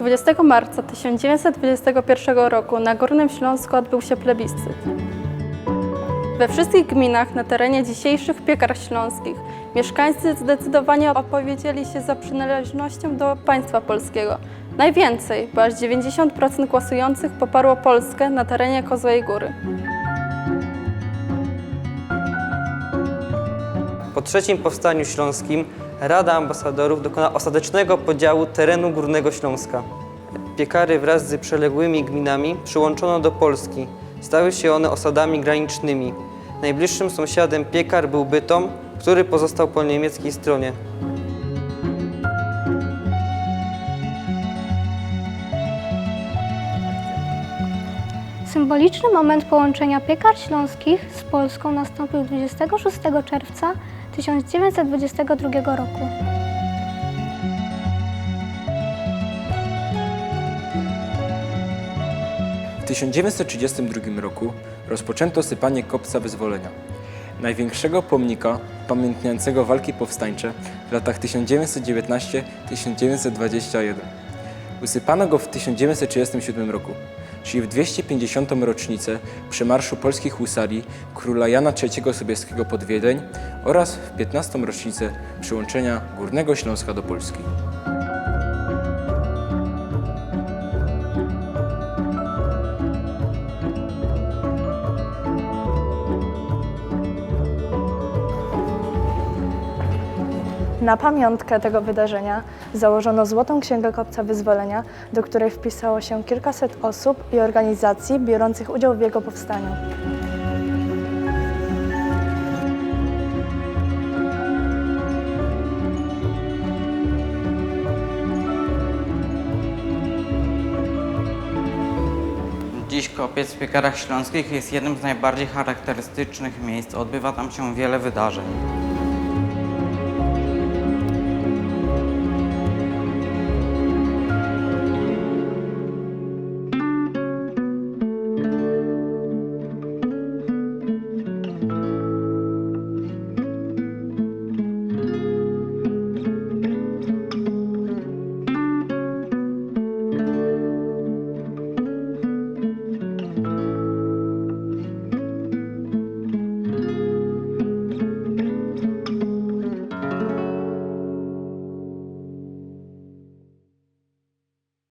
20 marca 1921 roku na Górnym Śląsku odbył się plebiscyt. We wszystkich gminach na terenie dzisiejszych piekar śląskich mieszkańcy zdecydowanie opowiedzieli się za przynależnością do państwa polskiego. Najwięcej, bo aż 90% głosujących poparło Polskę na terenie Kozłej Góry. Po trzecim powstaniu śląskim Rada Ambasadorów dokona ostatecznego podziału terenu Górnego Śląska. Piekary wraz z przyległymi gminami przyłączono do Polski. Stały się one osadami granicznymi. Najbliższym sąsiadem Piekar był Bytom, który pozostał po niemieckiej stronie. Symboliczny moment połączenia piekar śląskich z Polską nastąpił 26 czerwca 1922 roku. W 1932 roku rozpoczęto sypanie kopca wyzwolenia, największego pomnika pamiętniającego walki powstańcze w latach 1919-1921. Usypano go w 1937 roku, czyli w 250. rocznicę przemarszu polskich husarii króla Jana III Sobieskiego pod Wiedeń oraz w 15. rocznicę przyłączenia Górnego Śląska do Polski. Na pamiątkę tego wydarzenia założono Złotą Księgę Kopca Wyzwolenia, do której wpisało się kilkaset osób i organizacji biorących udział w jego powstaniu. Dziś kopiec w piekarach śląskich jest jednym z najbardziej charakterystycznych miejsc. Odbywa tam się wiele wydarzeń.